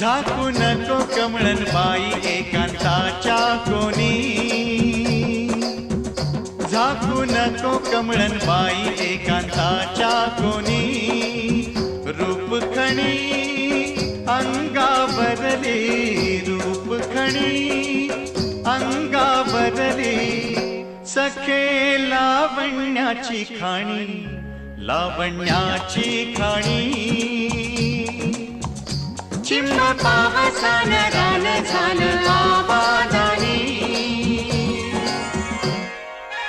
झाकू नको कमळन बाई एकांताच्या कोणी. झाकू नको कमळन बाई एकांताच्या कोणी. रूप खणी बदली रूप खणी बदली. सखे लावण्याची खाणी लावण्याची खाणी. My promise, I Chimba Pahasanara.